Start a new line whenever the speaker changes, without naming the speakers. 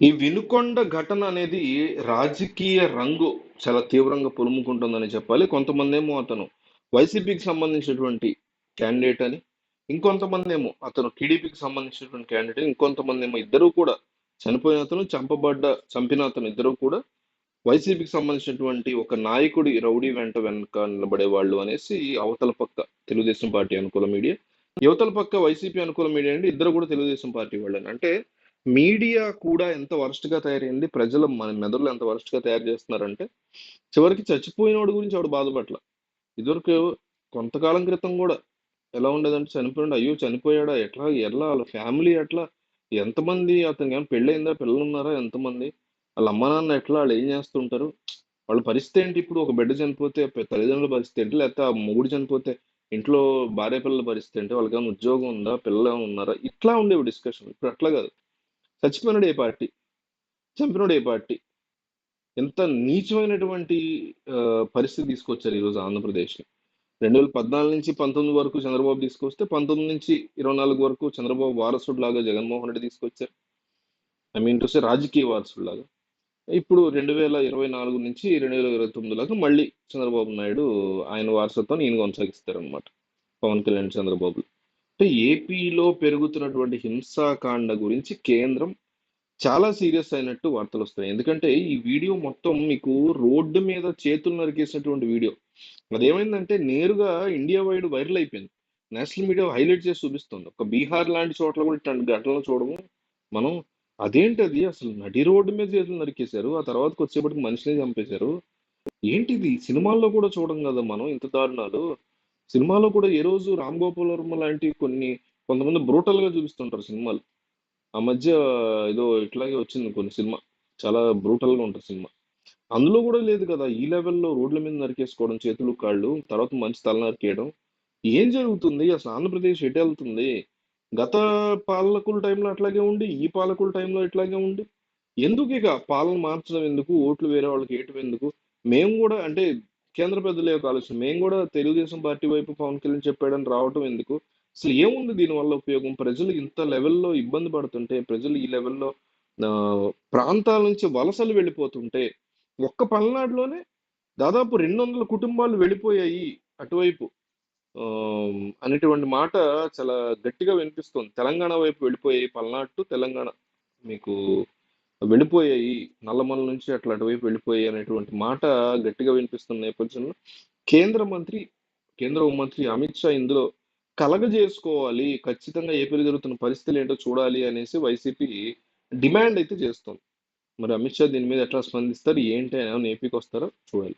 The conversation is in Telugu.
ఈ వినుకొండ ఘటన అనేది రాజకీయ రంగు చాలా తీవ్రంగా పులుముకుంటుందని చెప్పాలి. కొంతమంది ఏమో అతను వైసీపీకి సంబంధించినటువంటి క్యాండిడేట్ అని ఇంకొంతమంది ఏమో అతను టీడీపీకి సంబంధించినటువంటి క్యాండిడేట్ ఇంకొంతమంది ఏమో ఇద్దరు కూడా చనిపోయిన అతను చంపబడ్డ చంపిన అతను ఇద్దరు కూడా వైసీపీకి సంబంధించినటువంటి ఒక నాయకుడి రౌడీ వెంట వెనక నిలబడే వాళ్ళు అనేసి అవతల పక్క తెలుగుదేశం పార్టీ అనుకూల మీడియా యువతల పక్క వైసీపీ అనుకూల మీడియా అంటే ఇద్దరు కూడా తెలుగుదేశం పార్టీ వాళ్ళని. అంటే మీడియా కూడా ఎంత వరస్ట్గా తయారైంది? ప్రజలు మన మెదడులు ఎంత వరస్ట్గా తయారు చేస్తున్నారంటే చివరికి చచ్చిపోయినోడి గురించి ఆవిడ బాధపట్ల ఇదివరకు కొంతకాలం క్రితం కూడా ఎలా ఉండేదంటే చనిపోయాడు అయ్యో చనిపోయాడా ఎట్లా ఎలా వాళ్ళ ఫ్యామిలీ ఎట్లా ఎంతమంది అతనికి ఏమైనా పెళ్ళయిందా పిల్లలు ఉన్నారా ఎంతమంది వాళ్ళ అమ్మ నాన్న ఎట్లా వాళ్ళు ఏం చేస్తుంటారు? వాళ్ళ పరిస్థితి ఏంటి ఇప్పుడు? ఒక బిడ్డ చనిపోతే తల్లిదండ్రుల పరిస్థితి ఏంటి? లేకపోతే ఆ మొగుడు చనిపోతే ఇంట్లో భార్య పిల్లల పరిస్థితి ఏంటి? వాళ్ళకి ఏమైనా ఉద్యోగం ఉందా? పిల్లలు ఉన్నారా? ఇట్లా ఉండేవి డిస్కషన్ ఇప్పుడు అట్లా కాదు. చచ్చిపోయినాడు ఏ పార్టీ చంపినోడు ఏ పార్టీ ఎంత నీచమైనటువంటి పరిస్థితి తీసుకొచ్చారు ఈరోజు ఆంధ్రప్రదేశ్ రెండు వేల పద్నాలుగు నుంచి పంతొమ్మిది వరకు చంద్రబాబు తీసుకొస్తే పంతొమ్మిది నుంచి ఇరవై నాలుగు వరకు చంద్రబాబు వారసుడు లాగా జగన్మోహన్ రెడ్డి తీసుకొచ్చారు. ఐ మీన్ టు సే రాజకీయ వారసుడు లాగా ఇప్పుడు రెండు వేల ఇరవై నాలుగు నుంచి రెండు వేల ఇరవై తొమ్మిది లాగా మళ్ళీ చంద్రబాబు నాయుడు ఆయన వారసత్వాన్ని ఈయన కొనసాగిస్తారు అనమాట పవన్ కళ్యాణ్ చంద్రబాబు అంటే ఏపీలో పెరుగుతున్నటువంటి హింసాకాండ గురించి కేంద్రం చాలా సీరియస్ అయినట్టు వార్తలు వస్తున్నాయి. ఎందుకంటే ఈ వీడియో మొత్తం మీకు రోడ్డు మీద చేతులు నరికేసినటువంటి వీడియో. అదేమైందంటే నేరుగా ఇండియా వైడ్ వైరల్ అయిపోయింది. నేషనల్ మీడియా హైలైట్ చేసి చూపిస్తుంది. ఒక బీహార్ లాంటి చోట్ల కూడా ఇట్లాంటి ఘటనలు చూడము. మనం అదేంటది అసలు నడి రోడ్డు మీద చేతులు నరికేశారు. ఆ తర్వాత వచ్చేప్పటికి మనిషిని చంపేశారు. ఏంటిది? సినిమాల్లో కూడా చూడం కదా మనం ఇంత దారుణాలు. సినిమాలో కూడా ఏ రోజు రామ్ గోపాల్ వర్మ లాంటి కొన్ని కొంతమంది బ్రూటల్గా చూపిస్తుంటారు సినిమాలు. ఆ మధ్య ఏదో ఇట్లాగే వచ్చింది కొన్ని సినిమా. చాలా బ్రూటల్గా ఉంటుంది సినిమా. అందులో కూడా లేదు కదా ఈ లెవెల్లో రోడ్ల మీద నరికేసుకోవడం చేతులు కాళ్ళు తర్వాత మంచి తల నరికేయడం. ఏం జరుగుతుంది? అసలు ఆంధ్రప్రదేశ్ ఎటు వెళ్తుంది? గత పాలకుల టైంలో అట్లాగే ఉండి ఈ పాలకుల టైంలో ఇట్లాగే ఉండి. ఎందుకు ఇక పాలన మార్చడం ఎందుకు? ఓట్లు వేరే వాళ్ళకి వేయటం ఎందుకు? మేము కూడా అంటే కేంద్ర పెద్దల యొక్క ఆలోచన. మేము కూడా తెలుగుదేశం పార్టీ వైపు పవన్ కళ్యాణ్ చెప్పాడని రావటం ఎందుకు? అసలు ఏముంది దీనివల్ల ఉపయోగం? ప్రజలు ఇంత లెవెల్లో ఇబ్బంది పడుతుంటే ప్రజలు ఈ లెవెల్లో ప్రాంతాల నుంచి వలసలు వెళ్ళిపోతుంటే ఒక్క పల్నాడులోనే దాదాపు రెండు వందల కుటుంబాలు వెళ్ళిపోయాయి అటువైపు. అనేటువంటి మాట చాలా గట్టిగా వినిపిస్తుంది. తెలంగాణ వైపు వెళ్ళిపోయాయి పల్నాడు టు తెలంగాణ. మీకు వెళ్ళిపోయాయి. నల్లమల నుంచి అట్లా అటువైపు వెళ్ళిపోయాయి అనేటువంటి మాట గట్టిగా వినిపిస్తున్న నేపథ్యంలో కేంద్ర మంత్రి కేంద్ర హోంమంత్రి అమిత్ షా ఇందులో కలగజేసుకోవాలి. ఖచ్చితంగా ఏపీలో జరుగుతున్న పరిస్థితులు ఏంటో చూడాలి అనేసి వైసీపీ డిమాండ్ అయితే చేస్తుంది. మరి అమిత్ షా దీని మీద ఎట్లా స్పందిస్తారు? ఏంటి అని ఏపీకి వస్తారో? చూడాలి.